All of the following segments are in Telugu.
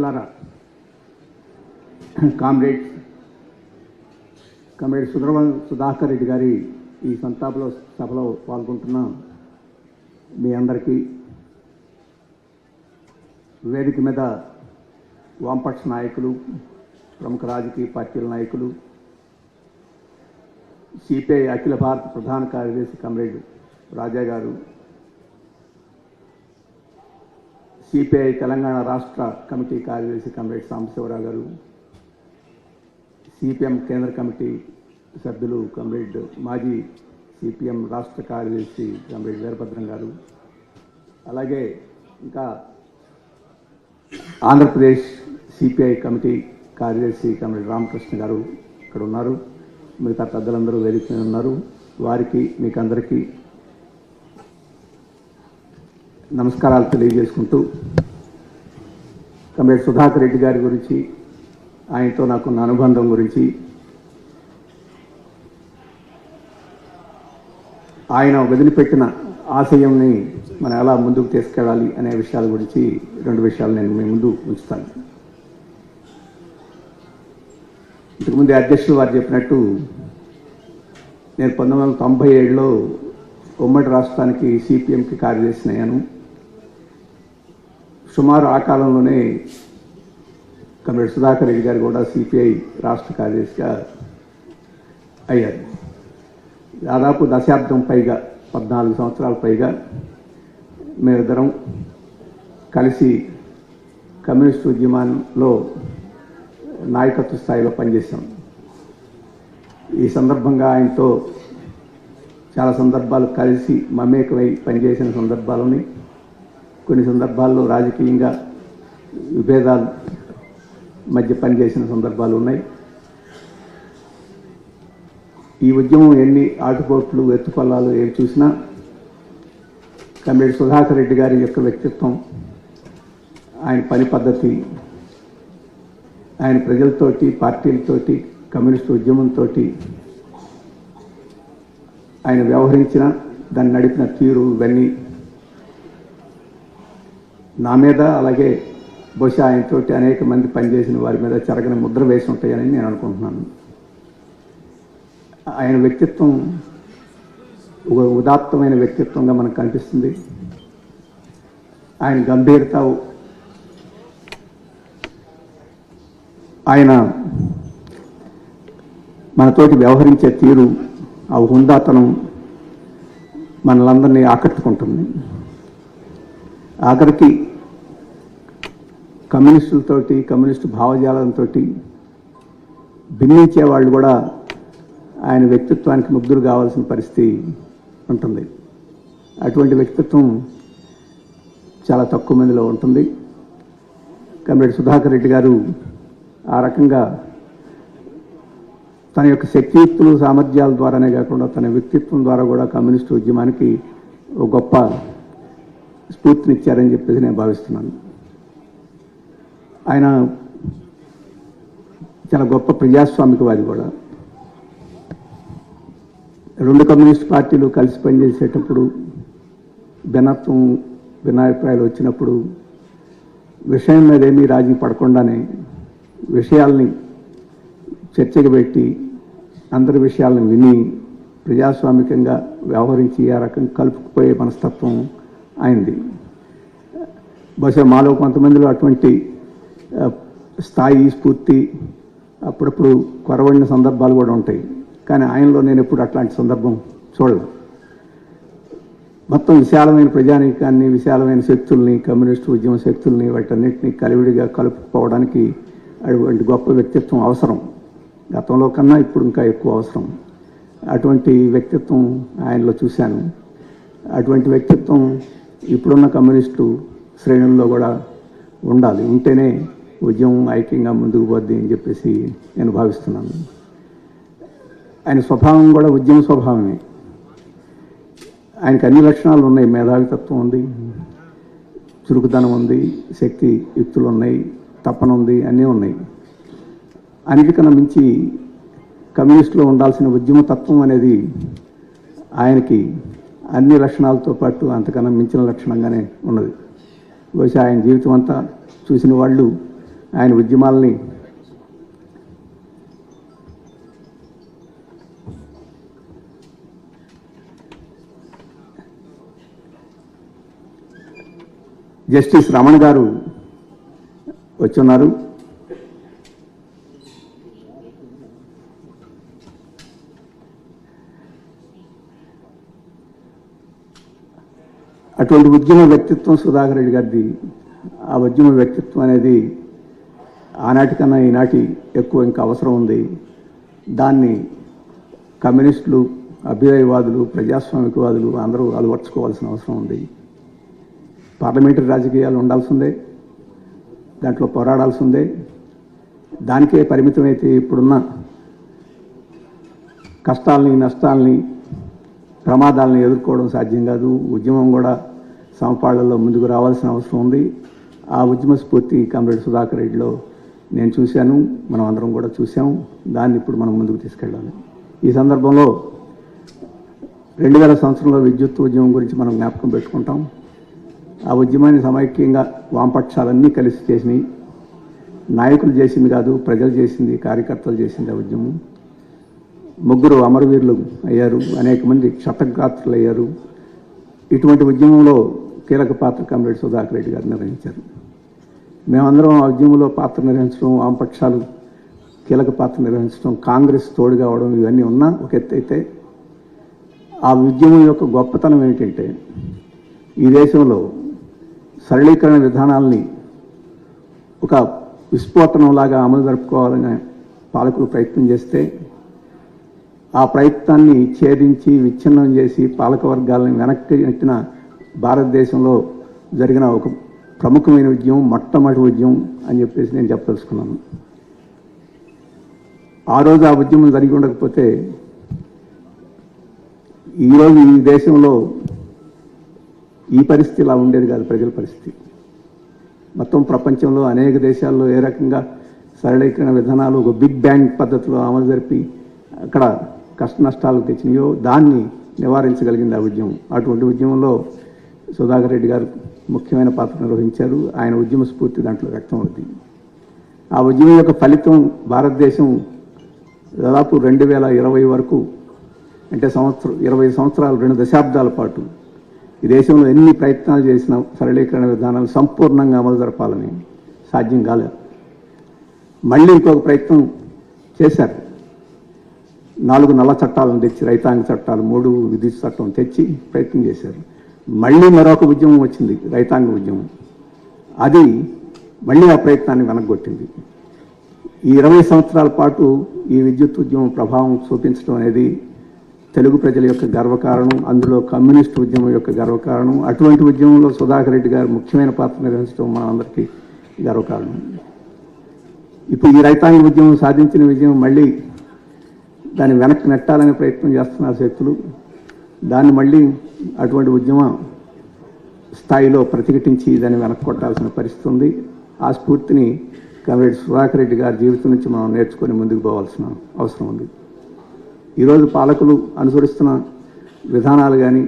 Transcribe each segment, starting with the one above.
మిత్రులారా కామ్రేడ్స్ కామ్రేడ్ సుబ్రహ్మణ్య సుధాకర్ రెడ్డి గారి ఈ సంతాపలో సభలో పాల్గొంటున్న మీ అందరికీ వేదిక మీద వామపక్ష నాయకులు ప్రముఖ రాజకీయ పార్టీల నాయకులు సిపిఐ అఖిల భారత ప్రధాన కార్యదర్శి కమ్రేడ్ రాజా గారు సిపిఐ తెలంగాణ రాష్ట్ర కమిటీ కార్యదర్శి కమ్రేడ్ సాంబశివరావు గారు సిపిఎం కేంద్ర కమిటీ సభ్యులు కమ్రేడ్ మాజీ సిపిఎం రాష్ట్ర కార్యదర్శి కమ్రేడ్ వీరభద్రం గారు. అలాగే ఇంకా ఆంధ్రప్రదేశ్ సిపిఐ కమిటీ కార్యదర్శి కమ్రేడ్ రామకృష్ణ గారు ఇక్కడ ఉన్నారు. మిగతా పెద్దలందరూ వేదిక ఉన్నారు. వారికి మీకు అందరికీ నమస్కారాలు తెలియజేసుకుంటూ కమేడ్ సుధాకర్ రెడ్డి గారి గురించి ఆయనతో నాకున్న అనుబంధం గురించి ఆయన వదిలిపెట్టిన ఆశయంని మనం ఎలా ముందుకు తీసుకెళ్ళాలి అనే విషయాల గురించి రెండు విషయాలు నేను మీ ముందు ఉంచుతాను. ఇంతకుముందు అధ్యక్షులు వారు చెప్పినట్టు నేను పంతొమ్మిది వందల తొంభై ఏడులో ఉమ్మడి రాష్ట్రానికి సిపిఎంకి కార్యదర్శిని అయ్యాను. సుమారు ఆ కాలంలోనే కమ్రేడ్ సుధాకర్ రెడ్డి గారు కూడా సిపిఐ రాష్ట్ర కార్యదర్శిగా అయ్యారు. దాదాపు దశాబ్దం పైగా పద్నాలుగు సంవత్సరాల పైగా మేమిద్దరం కలిసి కమ్యూనిస్ట్ ఉద్యమంలో నాయకత్వ స్థాయిలో పనిచేశాం. ఈ సందర్భంగా ఆయనతో చాలా సందర్భాలు కలిసి మమేకమై పనిచేసిన సందర్భాలని కొన్ని సందర్భాల్లో రాజకీయంగా విభేదాలు మధ్య పనిచేసిన సందర్భాలు ఉన్నాయి. ఈ ఉద్యమం ఎన్ని ఆటుపోట్లు ఎత్తుపల్లాలు ఏవి చూసినా కమ్రేడ్ సుధాకర్ రెడ్డి గారి యొక్క వ్యక్తిత్వం ఆయన పని పద్ధతి ఆయన ప్రజలతోటి పార్టీలతోటి కమ్యూనిస్ట్ ఉద్యమంతో ఆయన వ్యవహరించిన దాన్ని నడిపిన తీరు ఇవన్నీ నా మీద అలాగే బహుశా ఆయనతో అనేక మంది పనిచేసిన వారి మీద చెరగని ముద్ర వేసి ఉంటాయని నేను అనుకుంటున్నాను. ఆయన వ్యక్తిత్వం ఒక ఉదాత్తమైన వ్యక్తిత్వంగా మనకు కనిపిస్తుంది. ఆయన గంభీరత ఆయన మనతోటి వ్యవహరించే తీరు ఆ హుందాతనం మనలందరినీ ఆకట్టుకుంటుంది. ఆఖరికి కమ్యూనిస్టులతోటి కమ్యూనిస్టు భావజాలంతో భిన్నించే వాళ్ళు కూడా ఆయన వ్యక్తిత్వానికి ముగ్ధులు కావాల్సిన పరిస్థితి ఉంటుంది. అటువంటి వ్యక్తిత్వం చాలా తక్కువ మందిలో ఉంటుంది. కమ్రేడ్ సుధాకర్ రెడ్డి గారు ఆ రకంగా తన యొక్క శక్తియుక్తులు సామర్థ్యాల ద్వారానే కాకుండా తన వ్యక్తిత్వం ద్వారా కూడా కమ్యూనిస్టు ఉద్యమానికి ఒక గొప్ప స్ఫూర్తినిచ్చారని చెప్పేసి నేను భావిస్తున్నాను. ఆయన చాలా గొప్ప ప్రజాస్వామికవాది కూడా. రెండు కమ్యూనిస్ట్ పార్టీలు కలిసి పనిచేసేటప్పుడు భిన్నత్వం భిన్నాభిప్రాయాలు వచ్చినప్పుడు విషయం మీద ఏమీ రాజీ పడకుండానే విషయాల్ని చర్చకు పెట్టి అందరి విషయాలను విని ప్రజాస్వామికంగా వ్యవహరించి ఆ రకం కలుపుకుపోయే మనస్తత్వం అయింది బహుశా మాలో కొంతమందిలో అటువంటి స్థాయి స్ఫూర్తి అప్పుడప్పుడు కొరవడిన సందర్భాలు కూడా ఉంటాయి. కానీ ఆయనలో నేను ఎప్పుడు అట్లాంటి సందర్భం చూడలేదు మొత్తం విశాలమైన ప్రజానీకాన్ని విశాలమైన శక్తుల్ని కమ్యూనిస్టు ఉద్యమ శక్తుల్ని వాటన్నిటిని కలివిడిగా కలుపుకోవడానికి అటువంటి గొప్ప వ్యక్తిత్వం అవసరం. గతంలో కన్నా ఇప్పుడు ఇంకా ఎక్కువ అవసరం. అటువంటి వ్యక్తిత్వం ఆయనలో చూశాను. అటువంటి వ్యక్తిత్వం ఇప్పుడున్న కమ్యూనిస్టు శ్రేణుల్లో కూడా ఉండాలి. ఉంటేనే ఉద్యమం ఐక్యంగా ముందుకు పోద్ది అని చెప్పేసి నేను భావిస్తున్నాను. ఆయన స్వభావం కూడా ఉద్యమ స్వభావమే. ఆయనకు అన్ని లక్షణాలు ఉన్నాయి. మేధావితత్వం ఉంది చురుకుదనం ఉంది శక్తి యుక్తులు ఉన్నాయి తప్పన ఉంది అన్నీ ఉన్నాయి. అన్నిటికన్నా మించి కమ్యూనిస్టులో ఉండాల్సిన ఉద్యమ తత్వం అనేది ఆయనకి అన్ని లక్షణాలతో పాటు అంతకన్నా మించిన లక్షణంగానే ఉన్నది. బహుశా ఆయన జీవితం అంతా చూసిన వాళ్ళు ఆయన ఉద్యమాలని జస్టిస్ రమణ గారు వచ్చున్నారు. అటువంటి ఉద్యమ వ్యక్తిత్వం సుధాకర్ రెడ్డి గారిది ఆ ఉద్యమ వ్యక్తిత్వం అనేది ఆనాటికన్నా ఈనాటి ఎక్కువ ఇంకా అవసరం ఉంది. దాన్ని కమ్యూనిస్టులు అభ్యుదయవాదులు ప్రజాస్వామికవాదులు అందరూ అలవర్చుకోవాల్సిన అవసరం ఉంది. పార్లమెంటరీ రాజకీయాలు ఉండాల్సిందే. దాంట్లో పోరాడాల్సిందే. దానికే పరిమితమైతే ఇప్పుడున్న కష్టాలని నష్టాలని ప్రమాదాలను ఎదుర్కోవడం సాధ్యం కాదు. ఉద్యమం కూడా సమపాళ్ళలో ముందుకు రావాల్సిన అవసరం ఉంది. ఆ ఉద్యమ స్ఫూర్తి కామ్రేడ్ సుధాకర్ రెడ్డిలో నేను చూశాను మనం అందరం కూడా చూసాం దాన్ని ఇప్పుడు మనం ముందుకు తీసుకెళ్ళాలి. ఈ సందర్భంలో రెండు వేల సంవత్సరంలో విద్యుత్ ఉద్యమం గురించి మనం జ్ఞాపకం పెట్టుకుంటాం. ఆ ఉద్యమాన్ని సమైక్యంగా వామపక్షాలన్నీ కలిసి చేసినాయి. నాయకులు చేసింది కాదు ప్రజలు చేసింది కార్యకర్తలు చేసింది ఆ ఉద్యమం. ముగ్గురు అమరవీరులు అయ్యారు అనేక మంది క్షతగాత్రులు అయ్యారు ఇటువంటి ఉద్యమంలో కీలక పాత్ర కామ్రేడ్ సుధాకర్ రెడ్డి గారు నిర్వహించారు. మేమందరం ఆ ఉద్యమంలో పాత్ర నిర్వహించడం వామపక్షాలు కీలక పాత్ర నిర్వహించడం కాంగ్రెస్ తోడు కావడం ఇవన్నీ ఉన్నా ఒక ఎత్తు అయితే ఆ ఉద్యమం యొక్క గొప్పతనం ఏంటంటే ఈ దేశంలో సరళీకరణ విధానాల్ని ఒక విస్ఫోటనంలాగా అమలు జరుపుకోవాలని పాలకులు ప్రయత్నం చేస్తే ఆ ప్రయత్నాన్ని ఛేదించి విచ్ఛిన్నం చేసి పాలక వర్గాలను వెనక్కి నెట్టిన భారతదేశంలో జరిగిన ఒక ప్రముఖమైన ఉద్యమం మొట్టమొదటి ఉద్యమం అని చెప్పేసి నేను చెప్పదలుచుకున్నాను. ఆ రోజు ఆ ఉద్యమం జరిగి ఉండకపోతే ఈరోజు ఈ దేశంలో ఈ పరిస్థితి ఇలా ఉండేది కాదు ప్రజల పరిస్థితి. మొత్తం ప్రపంచంలో అనేక దేశాల్లో ఏ రకంగా సరళీకరణ విధానాలు ఒక బిగ్ బ్యాంగ్ పద్ధతిలో అమలు జరిపి అక్కడ కష్ట నష్టాలు తెచ్చినాయో దాన్ని నివారించగలిగింది ఆ ఉద్యమం. అటువంటి ఉద్యమంలో సుధాకర్ రెడ్డి గారు ముఖ్యమైన పాత్ర నిర్వహించారు. ఆయన ఉద్యమ స్ఫూర్తి దాంట్లో వ్యక్తం అవుతుంది ఆ ఉద్యమం యొక్క ఫలితం భారతదేశం దాదాపు రెండు వేల ఇరవై వరకు అంటే సంవత్సరం ఇరవై సంవత్సరాలు రెండు దశాబ్దాల పాటు ఈ దేశంలో ఎన్ని ప్రయత్నాలు చేసినా సరళీకరణ విధానాలు సంపూర్ణంగా అమలు జరపాలని సాధ్యం కాలేదు. మళ్ళీ ఇంకొక ప్రయత్నం చేశారు. నాలుగు నల్ల చట్టాలను తెచ్చి రైతాంగ చట్టాలు మూడు విద్యుత్ చట్టం తెచ్చి ప్రయత్నం చేశారు. మళ్ళీ మరొక ఉద్యమం వచ్చింది రైతాంగ ఉద్యమం. అది మళ్ళీ ఆ ప్రయత్నాన్ని వెనక్కొట్టింది. ఈ ఇరవై సంవత్సరాల పాటు ఈ విద్యుత్ ఉద్యమం ప్రభావం చూపించడం అనేది తెలుగు ప్రజల యొక్క గర్వకారణం అందులో కమ్యూనిస్ట్ ఉద్యమం యొక్క గర్వకారణం అటువంటి ఉద్యమంలో సుధాకర్ రెడ్డి గారు ముఖ్యమైన పాత్ర నిర్వహించడం మనందరికీ గర్వకారణం ఇప్పుడు ఈ రైతాంగ ఉద్యమం సాధించిన విజయం మళ్ళీ దాన్ని వెనక్కి నెట్టాలనే ప్రయత్నం చేస్తున్న శక్తులు. దాన్ని మళ్ళీ అటువంటి ఉద్యమం స్థాయిలో ప్రతిఘటించి దాన్ని వెనక్కొట్టాల్సిన పరిస్థితి ఉంది. ఆ స్ఫూర్తిని కమరేడ్ సుధాకర్ రెడ్డి గారి జీవితం నుంచి మనం నేర్చుకొని ముందుకు పోవాల్సిన అవసరం ఉంది. ఈరోజు పాలకులు అనుసరిస్తున్న విధానాలు కానీ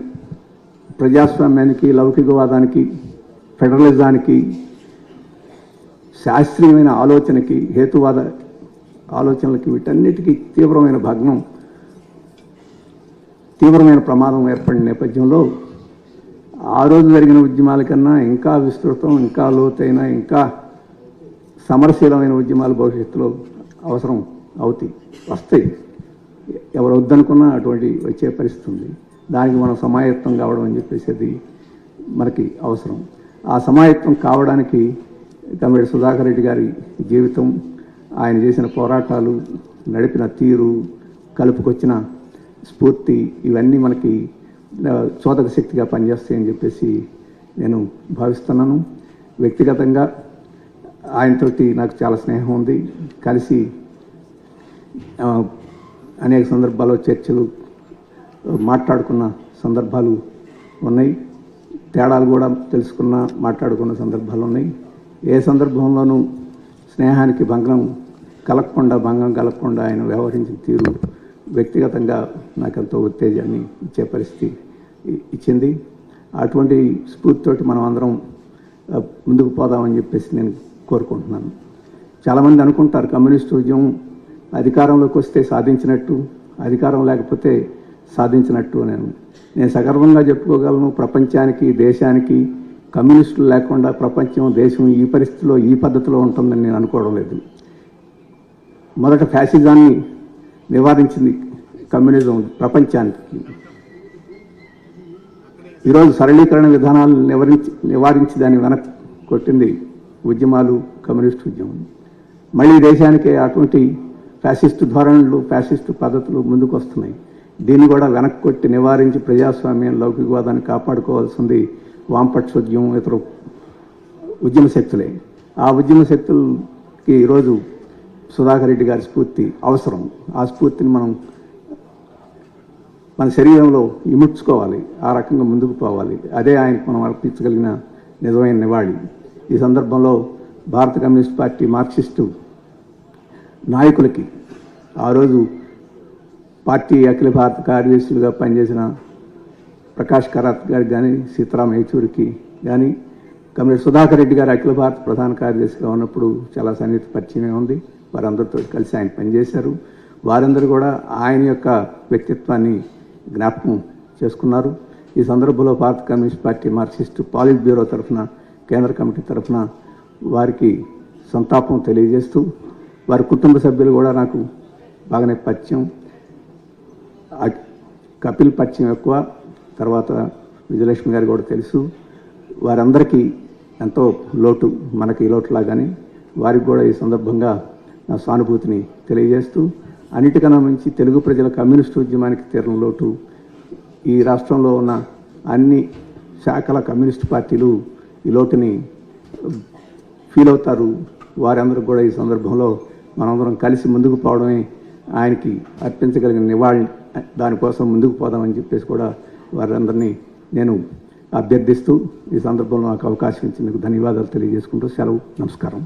ప్రజాస్వామ్యానికి లౌకికవాదానికి ఫెడరలిజానికి శాస్త్రీయమైన ఆలోచనకి హేతువాద ఆలోచనలకి వీటన్నిటికీ తీవ్రమైన భగ్నం తీవ్రమైన ప్రమాదం ఏర్పడిన నేపథ్యంలో ఆ రోజు జరిగిన ఉద్యమాల కన్నా ఇంకా విస్తృతం ఇంకా లోతైన ఇంకా సమరశీలమైన ఉద్యమాలు భవిష్యత్తులో అవసరం అవుతాయి వస్తాయి. ఎవరు వద్దనుకున్నా అటువంటి వచ్చే పరిస్థితి ఉంది. దానికి మనం సమాయత్తం కావడం అని చెప్పేసి మనకి అవసరం. ఆ సమాయత్తం కావడానికి కమిడి సుధాకర్ రెడ్డి గారి జీవితం ఆయన చేసిన పోరాటాలు నడిపిన తీరు కలుపుకొచ్చిన స్ఫూర్తి ఇవన్నీ మనకి చోదక శక్తిగా పనిచేస్తాయని చెప్పేసి నేను భావిస్తున్నాను. వ్యక్తిగతంగా ఆయనతోటి నాకు చాలా స్నేహం ఉంది. కలిసి అనేక సందర్భాల్లో చర్చలు మాట్లాడుకున్న సందర్భాలు ఉన్నాయి. తేడాలు కూడా తెలుసుకున్న మాట్లాడుకున్న సందర్భాలు ఉన్నాయి. ఏ సందర్భంలోనూ స్నేహానికి భంగం కలగకుండా భంగం కలగకుండా ఆయన వ్యవహరించిన తీరు వ్యక్తిగతంగా నాకెంతో ఉత్తేజాన్ని ఇచ్చే పరిస్థితి ఇచ్చింది. అటువంటి స్ఫూర్తితోటి మనం అందరం ముందుకు పోదామని చెప్పేసి నేను కోరుకుంటున్నాను. చాలామంది అనుకుంటారు కమ్యూనిస్ట్ ఉద్యమం అధికారంలోకి వస్తే సాధించినట్టు అధికారం లేకపోతే సాధించినట్టు నేను నేను సగర్వంగా చెప్పుకోగలను ప్రపంచానికి దేశానికి కమ్యూనిస్టులు లేకుండా ప్రపంచం దేశం ఈ పరిస్థితిలో ఈ పద్ధతిలో ఉంటుందని నేను అనుకోవడం లేదు. మొదట ఫ్యాసిజాన్ని నివారించింది కమ్యూనిజం ప్రపంచానికి. ఈరోజు సరళీకరణ విధానాలను నివారించి నివారించి దాన్ని వెనక్కి కొట్టింది ఉద్యమాలు కమ్యూనిస్ట్ ఉద్యమం. మళ్ళీ దేశానికి అటువంటి ఫ్యాసిస్టు ధోరణులు ఫ్యాసిస్టు పద్ధతులు ముందుకు వస్తున్నాయి దీన్ని కూడా వెనక్కి కొట్టి నివారించి ప్రజాస్వామ్యం లౌకికవాదాన్ని కాపాడుకోవాల్సింది వామపక్ష ఉద్యమం ఇతర ఉద్యమ శక్తులే. ఆ ఉద్యమ శక్తులకి ఈరోజు సుధాకర్ రెడ్డి గారి స్ఫూర్తి అవసరం. ఆ స్ఫూర్తిని మనం మన శరీరంలో ఇముడ్చుకోవాలి. ఆ రకంగా ముందుకు పోవాలి. అదే ఆయనకు మనం అర్పించగలిగిన నిజమైన నివాళి. ఈ సందర్భంలో భారత కమ్యూనిస్ట్ పార్టీ మార్క్సిస్టు నాయకులకి ఆ రోజు పార్టీ అఖిల భారత కార్యదర్శులుగా పనిచేసిన ప్రకాష్ కరాత్ గారికి కానీ సీతారాం యేచూరికి కానీ కమ్యూనిస్ట్ సుధాకర్ రెడ్డి గారు అఖిల భారత ప్రధాన కార్యదర్శిగా ఉన్నప్పుడు చాలా సన్నిహిత పరిచయం ఉంది. వారందరితో కలిసి ఆయన పనిచేశారు. వారందరూ కూడా ఆయన యొక్క వ్యక్తిత్వాన్ని జ్ఞాపకం చేసుకున్నారు. ఈ సందర్భంలో Bharata communist party marxist politburo తరఫున కేంద్ర కమిటీ తరఫున వారికి సంతాపం తెలియజేస్తూ వారి కుటుంబ సభ్యులు కూడా నాకు బాగానే పరిచయం. కపిల్ పరిచయం ఎక్కువ తర్వాత విజయలక్ష్మి గారు కూడా తెలుసు. వారందరికీ ఎంతో లోటు మనకి లోటులాగానే వారికి కూడా ఈ సందర్భంగా నా సానుభూతిని తెలియజేస్తూ అన్నిటికన్నా మించి తెలుగు ప్రజల కమ్యూనిస్టు ఉద్యమానికి తీరని లోటు ఈ రాష్ట్రంలో ఉన్న అన్ని శాఖల కమ్యూనిస్ట్ పార్టీలు ఈ లోటుని ఫీల్ అవుతారు. వారందరూ కూడా ఈ సందర్భంలో మనందరం కలిసి ముందుకు పోవడమే ఆయనకి అర్పించగలిగిన నివాళి. దానికోసం ముందుకు పోదామని చెప్పేసి కూడా వారందరినీ నేను అభ్యర్థిస్తూ ఈ సందర్భంలో నాకు అవకాశం ఇచ్చినందుకు ధన్యవాదాలు తెలియజేసుకుంటూ సెలవు. నమస్కారం.